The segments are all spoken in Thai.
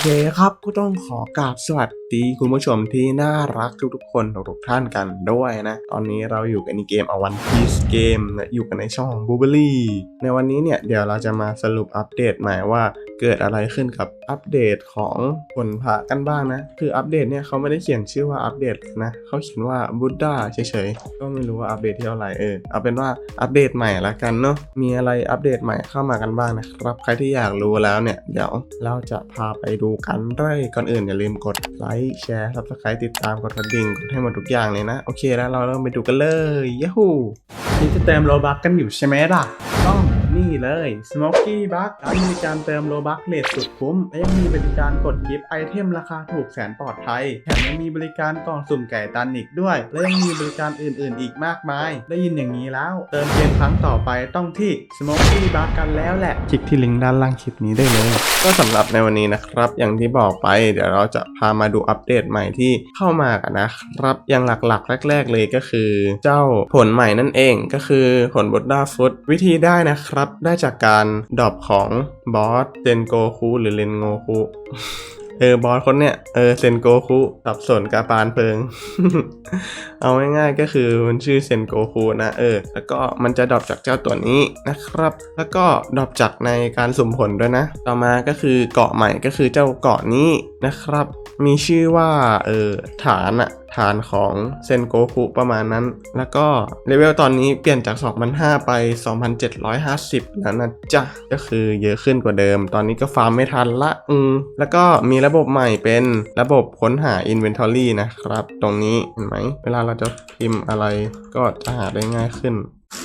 เคครับก็ต้องขอกราบสวัสดีคุณผู้ชมที่น่ารักทุกๆคนทุกๆท่านกันด้วยนะ ตอนนี้เราอยู่กันในเกมอวันพีซเกมอยู่กันในช่องของบูเบอรี่ในวันนี้เนี่ยเดี๋ยวเราจะมาสรุปอัปเดตใหม่ว่า เกิดอะไรขึ้นกับอัปเดตของผลพระกันบ้างนะ คืออัปเดตเนี่ยเขาไม่ได้เขียนชื่อว่าอัปเดตนะเขาเขียนว่าบุดดาเฉยๆ ก็ไม่รู้ว่าอัปเดตที่เท่าไหร่เออเอาเป็นว่าอัปเดตใหม่ละกันเนาะมีอะไรอัปเดตใหม่เข้ามากันบ้างนะครับ ใครที่อยากรู้แล้วเนี่ยเดี๋ยวเราจะพาไปดูกันด้วยก่อนอื่นอย่าลืมกดไลค์แชร์ subscribe ติดตามกดกระดิ่งกดให้หมดทุกอย่างเลยนะโอเคแล้วเราเริ่มไปดูกันเลยย a ฮูนี่จะเติมโลบักกันอยู่ใช่ไหมล่ะต้อง นี่เลย Smoky Buck ร้านบริการเติมโลบักเลทสุดคุ้ม และยังมีบริการกดกิฟต์ไอเทมราคาถูกแสนปลอดภัย แถมยังมีบริการกล่องสุ่มไก่ตันอีกด้วย และยังมีบริการอื่นๆ อีกมากมาย ได้ยินอย่างนี้แล้ว เติมเกมครั้งต่อไปต้องที่ Smoky Buck กันแล้วแหละ คลิกที่ลิงก์ด้านล่างคลิปนี้ได้เลย ก็สำหรับในวันนี้นะครับ อย่างที่บอกไป เดี๋ยวเราจะพามาดูอัปเดตใหม่ที่เข้ามากันนะครับ อย่างหลักๆ แรก ๆ เลยก็คือ เจ้าผลใหม่นั่นเอง ก็คือผลบดด้าฟุตวิธีได้นะครับได้จากการดรอปของบอสเจนโกคุหรือเลนโงคุ เออบอสคนเนี้ยเออเซนโกคุสับสนกาปานเพิง เอาง่ายๆก็คือมันชื่อเซนโกคุนะเออ แล้วก็มันจะดรอปจากเจ้าตัวนี้นะครับ แล้วก็ดรอปจากในการสุ่มผลด้วยนะ ต่อมาก็คือเกาะใหม่ก็คือเจ้าเกาะนี้นะครับ มีชื่อว่าเออฐานอะฐานของเซนโกคุประมาณนั้น แล้วก็เลเวลตอนนี้เปลี่ยนจาก2,500ไป 2,750 แล้วนะจ๊ะ ก็คือเยอะขึ้นกว่าเดิม ตอนนี้ก็ฟาร์มไม่ทันละ อืม แล้วก็มีระบบใหม่เป็นระบบค้นหา Inventory นะครับ ตรงนี้เห็นไหม เวลาเราจะพิมพ์อะไรก็จะหาได้ง่ายขึ้น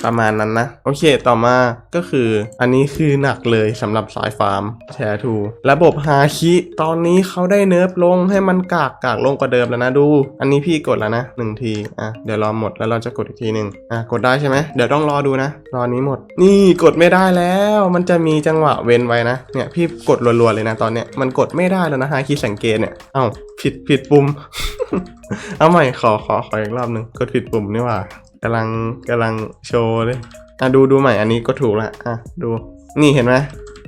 ประมาณนั้นนะ โอเคต่อมาก็คืออันนี้คือหนักเลยสำหรับสายฟาร์มแชร์ทูระบบฮาคิตอนนี้เขาได้เนิร์ฟลงให้มันกากกากลงกว่าเดิมแล้วนะดู อันนี้พี่กดแล้วนะหนึ่งทีอะเดี๋ยวรอหมดแล้วเราจะกดอีกทีหนึ่งอะกดได้ใช่ไหมเดี๋ยวต้องรอดูนะรอนี้หมด นี่กดไม่ได้แล้ว มันจะมีจังหวะเว้นไว้นะเนี่ยพี่กดรัวๆเลยนะตอนเนี้ยมันกดไม่ได้แล้วนะฮาคิสังเกตเนี่ยเอ้าผิดผิดปุ่มเอาใหม่ขอขอขออีกรอบหนึ่งกดผิดปุ่มนี่หว่า กำลังกำลังโชว์เลยอะดูดูใหม่อันนี้ก็ถูกละอะดูนี่เห็นไหม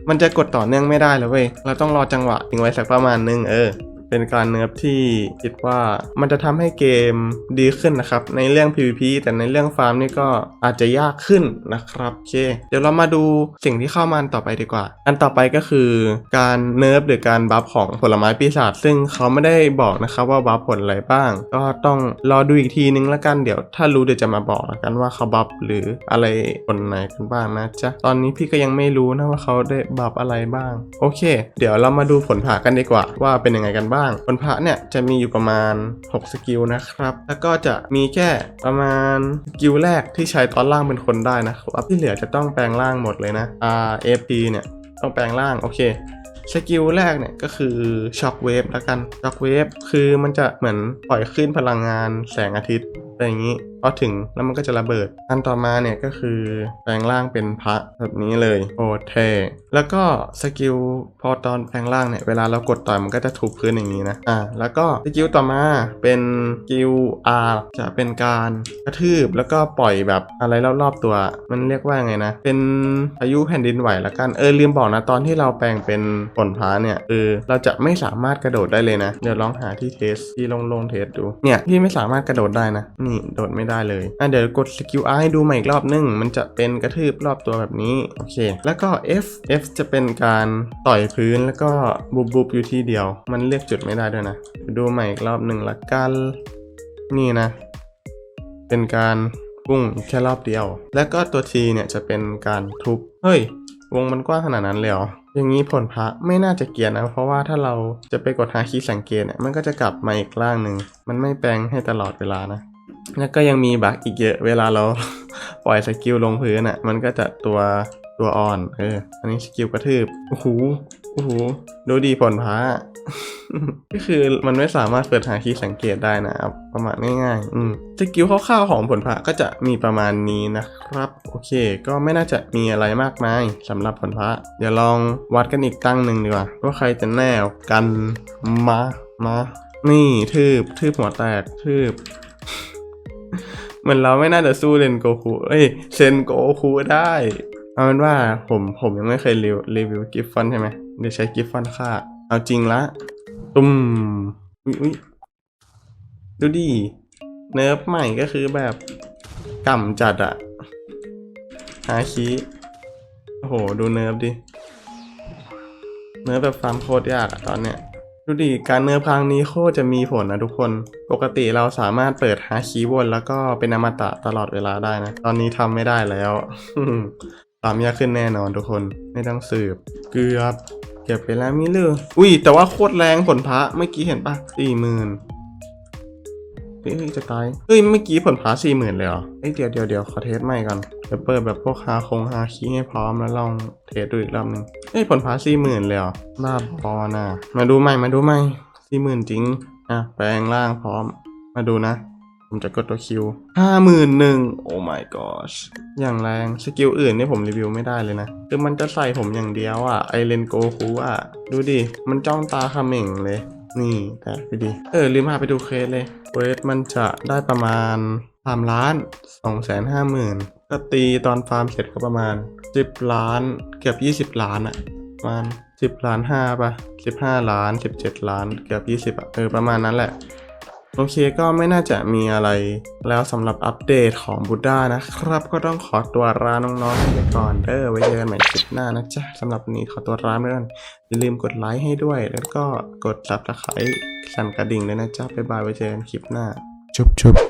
มันจะกดต่อเนื่องไม่ได้เลยเว้ยเราต้องรอจังหวะทิ้งไว้สักประมาณนึงเออ เป็นการเนิร์ฟที่คิดว่ามันจะทำให้เกมดีขึ้นนะครับ ในเรื่อง PVP แต่ในเรื่องฟาร์มนี่ก็อาจจะยากขึ้นนะครับโอเค เดี๋ยวเรามาดูสิ่งที่เข้ามาอันต่อไปดีกว่า อันต่อไปก็คือการเนิร์ฟหรือการบัฟของผลไม้ปีศาจซึ่งเขาไม่ได้บอกนะครับว่าบัฟผลอะไรบ้าง ก็ต้องรอดูอีกทีนึงแล้วกันเดี๋ยวถ้ารู้เดี๋ยวจะมาบอกแล้วกันว่าเขาบัฟหรืออะไรผลไหนกันบ้างนะจ๊ะตอนนี้พี่ก็ยังไม่รู้นะว่าเขาได้บัฟอะไรบ้าง โอเค เดี๋ยวเรามาดูผลผ่ากันดีกว่าว่าเป็นยังไงกันบ้างคนพระเนี่ยจะมีอยู่ประมาณ 6 สกิลนะครับ แล้วก็จะมีแค่ประมาณสกิลแรกที่ใช้ตอนล่างเป็นคนได้นะครับที่เหลือจะต้องแปลงร่างหมดเลยนะ R F P เนี่ยต้องแปลงร่างโอเคสกิลแรกเนี่ยก็คือช็อคเวฟแล้วกันช็อคเวฟคือมันจะเหมือนปล่อยขึ้นพลังงานแสงอาทิตย์ อะไรอย่างนี้พอถึงแล้วมันก็จะระเบิด อันต่อมาเนี่ยก็คือแปลงร่างเป็นพระแบบนี้เลยโอเทแล้วก็สกิลพอตอนแปลงร่างเนี่ยเวลาเรากดต่อยมันก็จะถูกพื้นอย่างนี้นะอ่าแล้วก็สกิลต่อมาเป็นสกิล R จะเป็นการกระทืบแล้วก็ปล่อยแบบอะไรรอบๆตัว มันเรียกว่าไงนะ เป็นพายุแผ่นดินไหวละกันเออลืมบอกนะตอนที่เราแปลงเป็นผลพาเนี่ยเออเราจะไม่สามารถกระโดดได้เลยนะเดี๋ยวลองหาที่เทสที่ลงลงเทสดูเนี่ยพี่ไม่สามารถกระโดดได้นะนี่โดดไม่ได้เลยอะเดี๋ยวกดสกิล R ให้ดูใหม่อีกรอบนึง มันจะเป็นกระทืบรอบตัวแบบนี้ โอเค แล้วก็ F F จะเป็นการต่อยพื้นแล้วก็บุบบุบอยู่ที่เดียว มันเลือกจุดไม่ได้ด้วยนะ ดูใหม่อีกรอบหนึ่งละกัน นี่นะ เป็นการพุ่งแค่รอบเดียว แล้วก็ตัว T เนี่ยจะเป็นการทุบ เฮ้ยวงมันกว้างขนาดนั้นเลยเหรอ อย่างนี้ผลพระไม่น่าจะเกียรนะ เพราะว่าถ้าเราจะไปกดหาคีย์สังเกตเนี่ย มันก็จะกลับมาอีกล่างหนึ่ง มันไม่แปลงให้ตลอดเวลานะ แล้วก็ยังมีบั๊กอีกเยอะ เวลาเราปล่อยสกิลลงพื้นอะ มันก็จะตัวตัวอ่อน เออ อันนี้สกิลกระทืบ โอ้โห โอ้โห ดูดีผลพระก็คือมันไม่สามารถเปิดหาคีย์สังเกตได้นะครับประมาณง่ายๆ อืมสกิลคร่าวๆของผลพระก็จะมีประมาณนี้นะครับ โอเค ก็ไม่น่าจะมีอะไรมากมายสำหรับผลพระเดี๋ยวลองวัดกันอีกตั้งหนึ่งดีกว่าว่าใครจะแน่กว่ากันมามานี่ทืบทืบหัวแตกทืบ เหมือนเราไม่น่าจะสู้เลนโกคูเอ้ยเซนโกคูได้ เอาเป็นว่าผมผมยังไม่เคยรีวิวรีวิวกิฟฟอนใช่ไหมเดี๋ยวใช้กิฟฟอนฆ่า เอาจริงละ ตุ้มอุ้ยอุ้ยดูดิ เนิร์ฟใหม่ก็คือแบบก่ำจัดอะหาคีโอ้โห ดูเนิร์ฟดิ เนิร์ฟแบบฟาร์มโคตรยากอะตอนเนี้ย ดูดิ การเนิร์ฟครั้งนี้โคตรจะมีผลนะทุกคน ปกติเราสามารถเปิดหาคีย์วนแล้วก็เป็นอมตะตลอดเวลาได้นะ ตอนนี้ทำไม่ได้แล้วตามยากขึ้นแน่นอนทุกคน ไม่ต้องสืบ เกือบ เก็บไปแล้วมิลืออุ้ย แต่ว่าโคตรแรงผลพระเมื่อกี้เห็นปะสี่หมื่นเฮ้ยจะตาย เฮ้ย เมื่อกี้ผลพาสี่หมื่นเลยเหรอเอ้ยเดี๋ยวเดี๋ยวเดี๋ยวขอเทสใหม่ก่อน จะเปิดแบบพวกฮาคงฮาคีให้พร้อมแล้วลองเทสดูอีกรอบหนึ่งเอ้ยผลพาสี่หมื่นเลยเหรอบ้าบอนะมาดูใหม่มาดูใหม่สี่หมื่นจริง อะ แปลงร่างพร้อม มาดูนะ ผมจะกดตัวคิวห้าหมื่นหนึ่งโอ้ my gosh อย่างแรงสกิลอื่นนี่ผมรีวิวไม่ได้เลยนะ คือมันจะใส่ผมอย่างเดียวอะ ไอเลนโกคูอะ ดูดิ มันจ้องตาขม่งเลยนี่แต่ไปดี เออ ลืมพาไปดูเคสเลยเวทมันจะได้ประมาณสามล้านสองแสนห้าหมื่น ถ้าตีตอนฟาร์มเสร็จก็ประมาณ 10 ล้านเกือบ 20 ล้านอะประมาณ 10 ล้าน5ป่ะ 15 ล้าน 17 ล้านเกือบ 20อะเออประมาณนั้นแหละ โอเคก็ไม่น่าจะมีอะไรแล้วสำหรับอัปเดตของบูด้านะครับก็ต้องขอตัวร้านน้องๆไปก่อนเด้อไว้เจอกันใหม่คลิปหน้านะจ๊ะสำหรับวันนี้ขอตัวร้าไปก่อนอย่าลืมกดไลค์ให้ด้วย แล้วก็กดซับสไครต์สั่นกระดิ่งเลยนะจ๊ะบ๊ายบายไว้เจอกันคลิปหน้า chup chup